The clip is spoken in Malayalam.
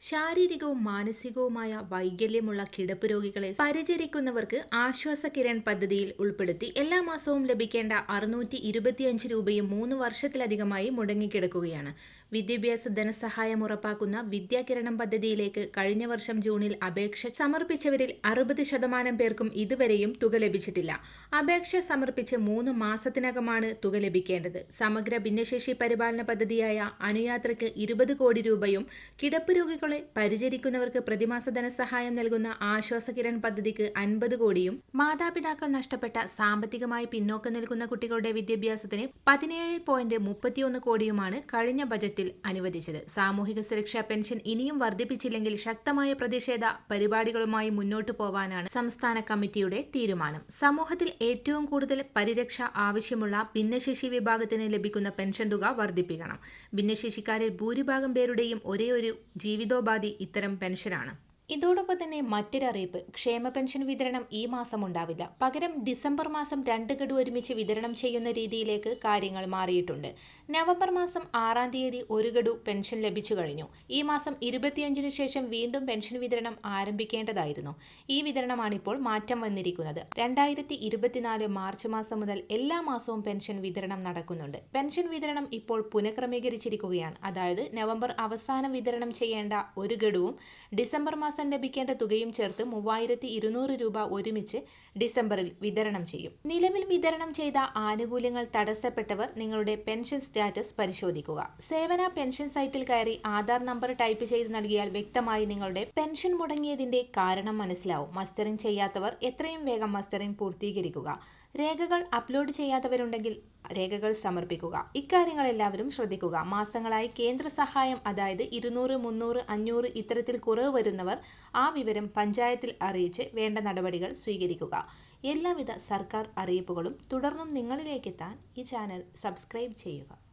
ശാരീരികവും മാനസികവുമായ വൈകല്യമുള്ള കിടപ്പ് രോഗികളെ പരിചരിക്കുന്നവർക്ക് ആശ്വാസ കിരൺ പദ്ധതിയിൽ ഉൾപ്പെടുത്തി എല്ലാ മാസവും ലഭിക്കേണ്ട അറുന്നൂറ്റി ഇരുപത്തിയഞ്ച് രൂപയും മൂന്ന് വർഷത്തിലധികമായി മുടങ്ങിക്കിടക്കുകയാണ്. വിദ്യാഭ്യാസ ധനസഹായം ഉറപ്പാക്കുന്ന വിദ്യാകിരണം പദ്ധതിയിലേക്ക് കഴിഞ്ഞ വർഷം ജൂണിൽ അപേക്ഷ സമർപ്പിച്ചവരിൽ അറുപത് ശതമാനം പേർക്കും ഇതുവരെയും തുക ലഭിച്ചിട്ടില്ല. അപേക്ഷ സമർപ്പിച്ച് മൂന്ന് മാസത്തിനകമാണ് തുക ലഭിക്കേണ്ടത്. സമഗ്ര ഭിന്നശേഷി പരിപാലന പദ്ധതിയായ അനുയാത്രയ്ക്ക് ഇരുപത് കോടി രൂപയും കിടപ്പ് രോഗികളെ പരിചരിക്കുന്നവർക്ക് പ്രതിമാസ ധനസഹായം നൽകുന്ന ആശ്വാസ കിരൺ പദ്ധതിക്ക് അൻപത് കോടിയും മാതാപിതാക്കൾ നഷ്ടപ്പെട്ട സാമ്പത്തികമായി പിന്നോക്കം നിൽക്കുന്ന കുട്ടികളുടെ വിദ്യാഭ്യാസത്തിന് പതിനേഴ് പോയിന്റ് മുപ്പത്തിയൊന്ന് കോടിയുമാണ് കഴിഞ്ഞ ബജറ്റിൽ അനുവദിച്ചത്. സാമൂഹിക സുരക്ഷാ പെൻഷൻ ഇനിയും വർദ്ധിപ്പിച്ചില്ലെങ്കിൽ ശക്തമായ പ്രതിഷേധ പരിപാടികളുമായി മുന്നോട്ടു പോവാനാണ് സംസ്ഥാന കമ്മിറ്റിയുടെ തീരുമാനം. സമൂഹത്തിൽ ഏറ്റവും കൂടുതൽ പരിരക്ഷ ആവശ്യമുള്ള ഭിന്നശേഷി വിഭാഗത്തിന് ലഭിക്കുന്ന പെൻഷൻ തുക വർദ്ധിപ്പിക്കണം. ഭിന്നശേഷിക്കാരിൽ ഭൂരിഭാഗം പേരുടെയും ഒരേ ഒരു ജീവിതോപാധി ഇത്തരം പെൻഷനാണ് ഇതോടൊപ്പം തന്നെ മറ്റൊരറിയിപ്പ്. ക്ഷേമ പെൻഷൻ വിതരണം ഈ മാസം ഉണ്ടാവില്ല. പകരം ഡിസംബർ മാസം രണ്ട് ഗഡു ഒരുമിച്ച് വിതരണം ചെയ്യുന്ന രീതിയിലേക്ക് കാര്യങ്ങൾ മാറിയിട്ടുണ്ട്. നവംബർ മാസം ആറാം തീയതി ഒരു ഗഡു പെൻഷൻ ലഭിച്ചു കഴിഞ്ഞു. ഈ മാസം ഇരുപത്തിയഞ്ചിനു ശേഷം വീണ്ടും പെൻഷൻ വിതരണം ആരംഭിക്കേണ്ടതായിരുന്നു. ഈ വിതരണമാണിപ്പോൾ മാറ്റം വന്നിരിക്കുന്നത്. രണ്ടായിരത്തി ഇരുപത്തിനാല് മാർച്ച് മാസം മുതൽ എല്ലാ മാസവും പെൻഷൻ വിതരണം നടക്കുന്നുണ്ട്. പെൻഷൻ വിതരണം ഇപ്പോൾ പുനഃക്രമീകരിച്ചിരിക്കുകയാണ്. അതായത് നവംബർ അവസാനം വിതരണം ചെയ്യേണ്ട ഒരു ഗഡുവും ഡിസംബർ മാസം ലഭിക്കേണ്ട തുകയും ചേർത്ത് മൂവായിരത്തി ഇരുന്നൂറ് രൂപ ഒരുമിച്ച് ഡിസംബറിൽ വിതരണം ചെയ്യും. നിലവിൽ വിതരണം ചെയ്ത ആനുകൂല്യങ്ങൾ തടസ്സപ്പെട്ടവർ നിങ്ങളുടെ പെൻഷൻ സ്റ്റാറ്റസ് പരിശോധിക്കുക. സേവന പെൻഷൻ സൈറ്റിൽ കയറി ആധാർ നമ്പർ ടൈപ്പ് ചെയ്ത് നൽകിയാൽ വ്യക്തമായി നിങ്ങളുടെ പെൻഷൻ മുടങ്ങിയതിന്റെ കാരണം മനസ്സിലാവും. മസ്റ്ററിംഗ് ചെയ്യാത്തവർ എത്രയും വേഗം മസ്റ്ററിംഗ് പൂർത്തീകരിക്കുക. രേഖകൾ അപ്ലോഡ് ചെയ്യാത്തവരുണ്ടെങ്കിൽ രേഖകൾ സമർപ്പിക്കുക. ഇക്കാര്യങ്ങൾ എല്ലാവരും ശ്രദ്ധിക്കുക. മാസങ്ങളായി കേന്ദ്ര സഹായം അതായത് ഇരുന്നൂറ് മുന്നൂറ് അഞ്ഞൂറ് ഇത്തരത്തിൽ കുറവ് വരുന്നവർ ആ വിവരം പഞ്ചായത്തിൽ അറിയിച്ച് വേണ്ട നടപടികൾ സ്വീകരിക്കുക. എല്ലാവിധ സർക്കാർ അറിയിപ്പുകളും തുടർന്നും നിങ്ങളിലേക്കെത്താൻ ഈ ചാനൽ സബ്സ്ക്രൈബ് ചെയ്യുക.